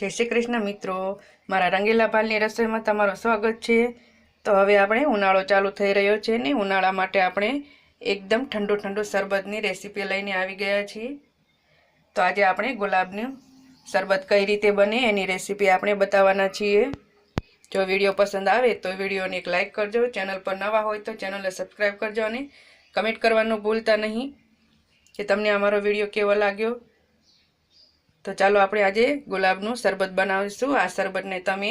જય શ્રી કૃષ્ણ મિત્રો. મારા રંગીલા ભાલની રસોઈમાં તમારું સ્વાગત છે. તો હવે આપણે ઉનાળો ચાલુ થઈ રહ્યો છે ને ઉનાળા માટે આપણે એકદમ ઠંડુ ઠંડુ શરબતની રેસીપી લઈને આવી ગયા છીએ. તો આજે આપણે ગુલાબનું શરબત કઈ રીતે બને એની રેસીપી આપણે બતાવવાના છીએ. જો વીડિયો પસંદ આવે તો વિડીયોને એક લાઇક કરજો. ચેનલ પર નવા હોય તો ચેનલને સબસ્ક્રાઈબ કરજો અને કમેન્ટ કરવાનું ભૂલતા નહીં. કે તમને અમારો વીડિયો કેવો લાગ્યો? તો ચાલો આપણે આજે ગુલાબનું શરબત બનાવીશું. આ શરબતને તમે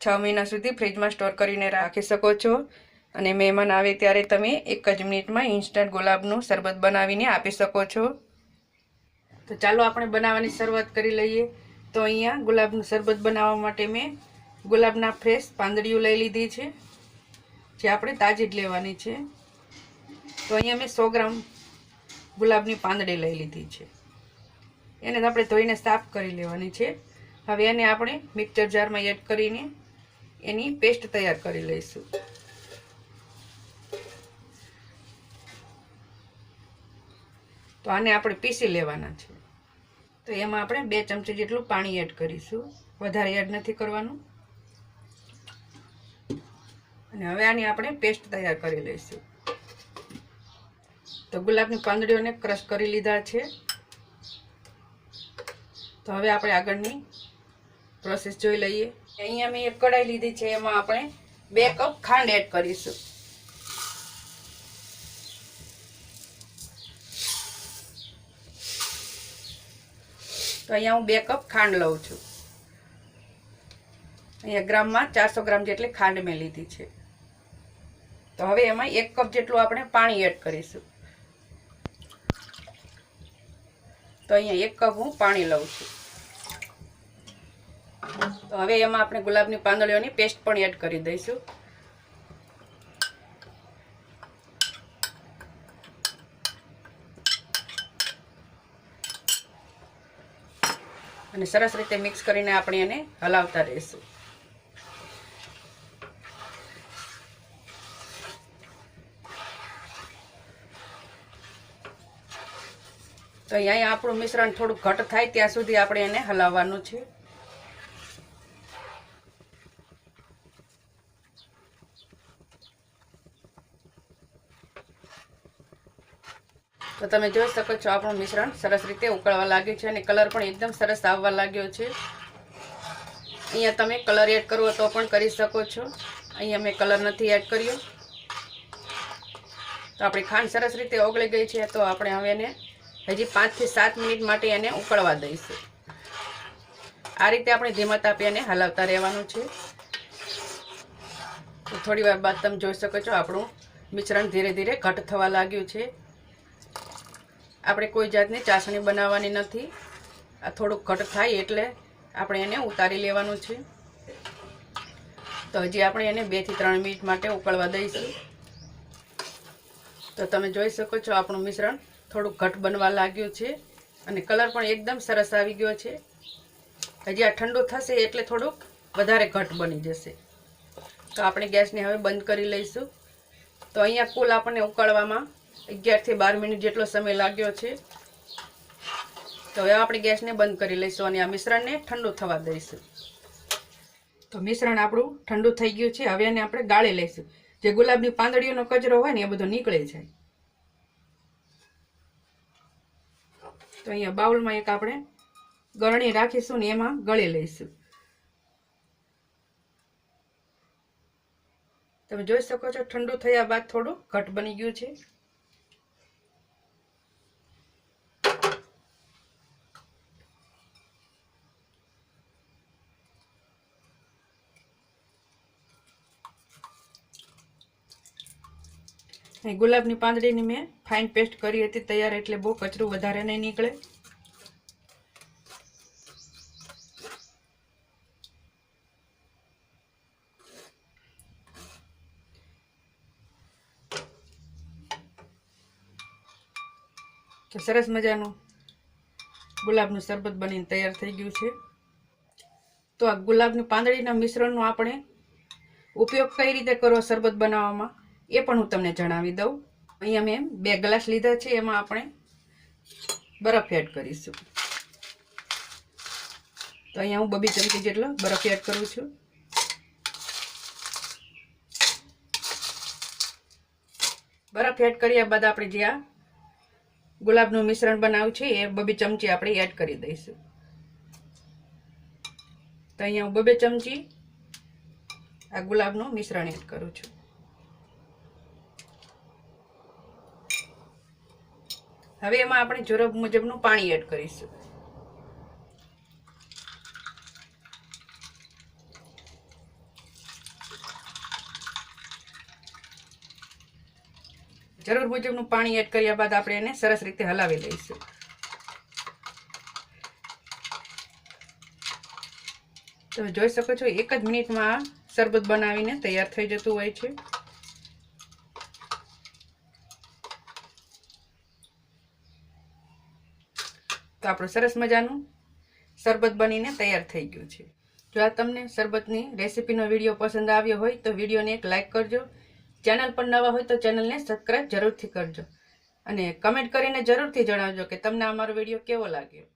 છ મહિના સુધી ફ્રીજમાં સ્ટોર કરીને રાખી શકો છો. અને મહેમાન આવે ત્યારે તમે એક જ મિનિટમાં ઇન્સ્ટન્ટ ગુલાબનું શરબત બનાવીને આપી શકો છો. તો ચાલો આપણે બનાવવાની શરૂઆત કરી લઈએ. તો અહીંયા ગુલાબનું શરબત બનાવવા માટે મેં ગુલાબના ફ્રેશ પાંદડીઓ લઈ લીધી છે, જે આપણે તાજી જ લેવાની છે. તો અહીંયા મેં સો ગ્રામ ગુલાબની પાંદડી લઈ લીધી છે. એને આપણે ધોઈને સાફ કરી લેવાની છે. હવે એને આપણે મિક્સર જારમાં એડ કરીને એની પેસ્ટ તૈયાર કરી લઈશું. તો આને આપણે પીસી લેવાના છે. તો એમાં આપણે બે ચમચી જેટલું પાણી એડ કરીશું. વધારે એડ નથી કરવાનું. અને હવે આની આપણે પેસ્ટ તૈયાર કરી લઈશું. તો ગુલાબની પાંદડીઓને ક્રશ કરી લીધા છે. તો હવે આપણે આગળની પ્રોસેસ જોઈ લઈએ. અહીંયા મેં એક કઢાઈ લીધી છે, એમાં આપણે બે કપ ખાંડ એડ કરીશું. તો અહીંયા હું બે કપ ખાંડ લઉં છું. અહીંયા ગ્રામમાં ચારસો ગ્રામ જેટલી ખાંડ મેં લીધી છે. તો હવે એમાં એક કપ જેટલું આપણે પાણી એડ કરીશું. તો અહીંયા એક કપ હું પાણી લઉં છું. તો હવે એમાં આપણે ગુલાબની પાંદડીઓની પેસ્ટ પણ એડ કરી દઈશું. અને સરસ રીતે મિક્સ કરીને આપણે એને હલાવતા રહીશું. તો અહીંયા આપણું મિશ્રણ થોડું ઘટ થાય ત્યાં સુધી આપણે એને હલાવવાનું છે. તો તમે જોઈ શકો છો આપણું મિશ્રણ સરસ રીતે ઉકળવા લાગ્યું છે અને કલર પણ એકદમ સરસ આવવા લાગ્યો છે. અહીંયા તમે કલર એડ કરવો તો પણ કરી શકો છો. અહીંયા મેં કલર નથી એડ કર્યો. તો આપણી ખાંડ સરસ રીતે ઓગળી ગઈ છે તો આપણે હવે એને હજી પાંચથી સાત મિનિટ માટે એને ઉકળવા દઈશું. આ રીતે આપણે ધીમા તાપી એને હલાવતા રહેવાનું છે. થોડી વાર બાદ તમે જોઈ શકો છો આપણું મિશ્રણ ધીરે ધીરે ઘટ થવા લાગ્યું છે. આપણે કોઈ જાતની ચાસણી બનાવવાની નથી. આ થોડુંક ઘટ થાય એટલે આપણે એને ઉતારી લેવાનું છે. તો હજી આપણે એને બેથી ત્રણ મિનિટ માટે ઉકળવા દઈશું. તો તમે જોઈ શકો છો આપણું મિશ્રણ થોડુંક ઘટ બનવા લાગ્યું છે અને કલર પણ એકદમ સરસ આવી ગયો છે. હજી આ ઠંડુ થશે એટલે થોડુંક વધારે ઘટ બની જશે. તો આપણે ગેસને હવે બંધ કરી લઈશું. તો અહીંયા કુલ આપણને ઉકળવામાં અગિયારથી બાર મિનિટ જેટલો સમય લાગ્યો છે. તો હવે આપણે ગેસને બંધ કરી લઈશું અને આ મિશ્રણને ઠંડુ થવા દઈશું. તો મિશ્રણ આપણું ઠંડુ થઈ ગયું છે. હવે એને આપણે ગાળી લઈશું. જે ગુલાબની પાંદડીઓનો કચરો હોય ને એ બધો નીકળે જાય તો અહીંયા બાઉલમાં એક આપણે ગરણી રાખીશું ને એમાં ગળી લઈશું. તમે જોઈ શકો છો ઠંડુ થયા બાદ થોડું ઘટ બની ગયું છે. ગુલાબની પાંદડીની મેં ફાઇન પેસ્ટ કરી હતી તૈયાર એટલે બહુ કચરું વધારે નહીં નીકળે. તો સરસ મજાનું ગુલાબનું શરબત બનીને તૈયાર થઈ ગયું છે. તો આ ગુલાબની પાંદડીના મિશ્રણનો આપણે ઉપયોગ કઈ રીતે કરવો શરબત બનાવવામાં? એ પણ હું તમને જણાવી દઉં. અહીંયા મેં બે ગ્લાસ લીધા છે, એમાં આપણે બરફ એડ કરીશું. તો અહીંયા હું બબી ચમચી જેટલો બરફ એડ કરું છું. બરફ એડ કર્યા બાદ આપણે જે આ ગુલાબનું મિશ્રણ બનાવ્યું છે, એ બબી ચમચી આપણે એડ કરી દઈશું. તો અહીંયા હું બબે ચમચી આ ગુલાબનું મિશ્રણ એડ કરું છું. હવે એમાં આપણે જરૂર મુજબનું પાણી એડ કરીશું. જરૂર મુજબનું પાણી એડ કર્યા બાદ આપણે એને સરસ રીતે હલાવી લઈશું. તમે જોઈ શકો છો, એક જ મિનિટમાં શરબત બનાવીને તૈયાર થઈ જતું હોય છે. તો આપણું સરસ મજાનું શરબત બનીને તૈયાર થઈ ગયું છે. જો આ તમને શરબતની રેસીપીનો વીડિયો પસંદ આવ્યો હોય તો વિડીયોને એક લાઇક કરજો. ચેનલ પર નવા હોય તો ચેનલને સબસ્ક્રાઈબ જરૂરથી કરજો. અને કમેન્ટ કરીને જરૂરથી જણાવજો કે તમને અમારો વીડિયો કેવો લાગ્યો.